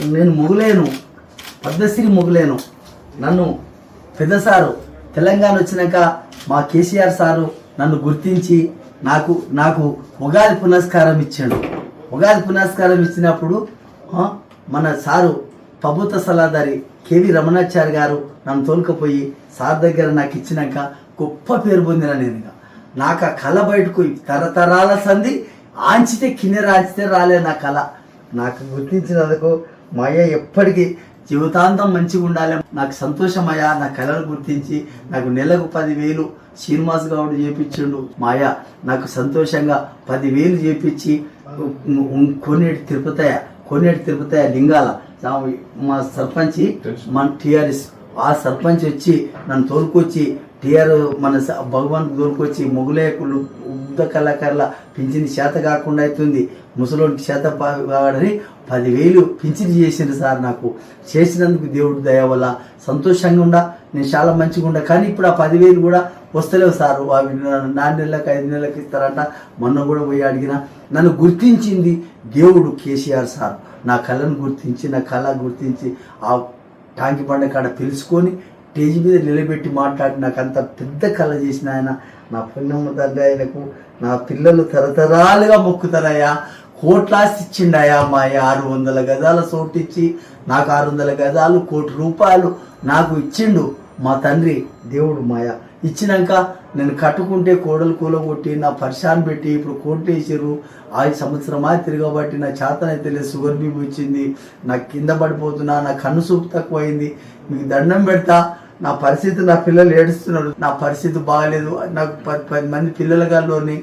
నేను మొగులేను. పద్మశ్రీ మొగులేను. నన్ను పెద్ద సారు తెలంగాణ వచ్చినాక మా కేసీఆర్ సారు నన్ను గుర్తించి నాకు నాకు ఉగాది పునస్కారం ఇచ్చాడు. ఉగాది పునస్కారం ఇచ్చినప్పుడు మన సారు ప్రభుత్వ సలహాదారి కేవి రమణాచారి గారు నన్ను తోలుకపోయి సార్ దగ్గర నాకు ఇచ్చినాక గొప్ప పేరు పొందిన నేను నాకు ఆ కళ బయటకు తరతరాల సంధి ఆంచితే కిన్నెర ఆంచితే రాలే నా కళ. నాకు గుర్తించినందుకు మా అయ్య ఎప్పటికీ జీవితాంతం మంచిగా ఉండాలి. నాకు సంతోషమయ్యా నా కళను గుర్తించి నాకు నెలకు పదివేలు శ్రీనివాస్ గౌడ్ చేపించిండు. మాయ నాకు సంతోషంగా పదివేలు చేపించి కొన్నేటి తిరుపతయ్య కొన్నేటి తిరుపతయ్య లింగాల మా సర్పంచ్ మన టిఆర్ఎస్ ఆ సర్పంచ్ వచ్చి నన్ను తోలుకొచ్చి టిఆర్ మన స- భగవాన్ తోలుకొచ్చి మొగులేకులు ఉద్ద కళాకారుల పింఛని చేత కాకుండా అవుతుంది ముసలోడికి చేత పా- కావాలని పదివేలు పింఛని చేసిండు సార్ నాకు. చేసినందుకు దేవుడు దయ వల్ల సంతోషంగా ఉండా నేను చాలా మంచిగా ఉండా. కానీ ఇప్పుడు ఆ పదివేలు కూడా వస్తలేవు సార్. అవి నాలుగు నెలలకు ఐదు నెలలకు ఇస్తారంట. మొన్న కూడా పోయి అడిగిన నన్ను గుర్తించింది దేవుడు కేసీఆర్ సార్. నా కళను గుర్తించి నా కళ గుర్తించి ఆ టాంకి పండ కాడ తెలుసుకొని స్టేజ్ మీద నిలబెట్టి మాట్లాడి నాకు అంత పెద్ద కళ చేసిన ఆయన నా పుణ్యమ్మ తండ్రి ఆయనకు నా పిల్లలు తరతరాలుగా మొక్కుతారయ్యా. కోట్లాస్తి ఇచ్చిండయా మా ఆరు వందల గజాల సోటిచ్చి నాకు ఆరు వందల గజాలు కోటి రూపాయలు నాకు ఇచ్చిండు మా తండ్రి దేవుడు మాయ. ఇచ్చినాక నేను కట్టుకుంటే కోడలు కూలగొట్టి నా పరిశాన్ పెట్టి ఇప్పుడు కోట్లు వేసారు ఆ సంవత్సరమా తిరగబట్టి నా చేతనైతే లేదు షుగర్ బీపీ వచ్చింది. నాకు కింద పడిపోతున్నా నా కన్ను చూపు తక్కువైంది. మీకు దండం పెడతా. నా పరిస్థితి నా పిల్లలు ఏడుస్తున్నారు. నా పరిస్థితి బాగాలేదు. నాకు పది పది మంది పిల్లల గాల్లోని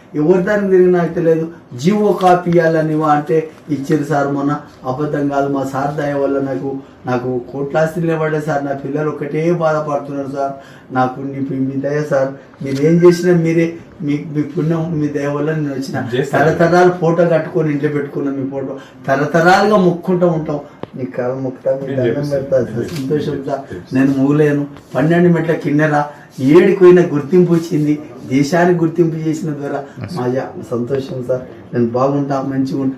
ఎవరి దానికి తిరిగినా అయితే లేదు జీవో కాపీ ఇవ్వాలని అంటే ఇచ్చారు సార్ మొన్న అబద్ధం కాదు మా సార్ దయ వల్ల నాకు నాకు కోట్లాస్తి నిలబడే సార్. నా పిల్లలు ఒకటే బాధపడుతున్నారు సార్. నాకు మీ దయ సార్. మీరు ఏం చేసినా మీరే మీ మీ పుణ్యం మీ దయ వల్ల నేను వచ్చిన. తరతరాలు ఫోటో కట్టుకొని ఇంట్లో పెట్టుకున్నాం మీ ఫోటో. తరతరాలుగా మొక్కుంటూ ఉంటాం. నీ కాలు మొక్కుతా మీ దండం. పెడతా. సంతోషంగా చేపిస్తాను. నేను మూలేను. పన్నెండు మెట్ల కిన్నెరా ఏడికి పోయిన గుర్తింపు వచ్చింది. దేశానికి గుర్తింపు చేసిన ద్వారా మా యా- సంతోషం సార్. నేను బాగుంటా మంచిగా ఉంటా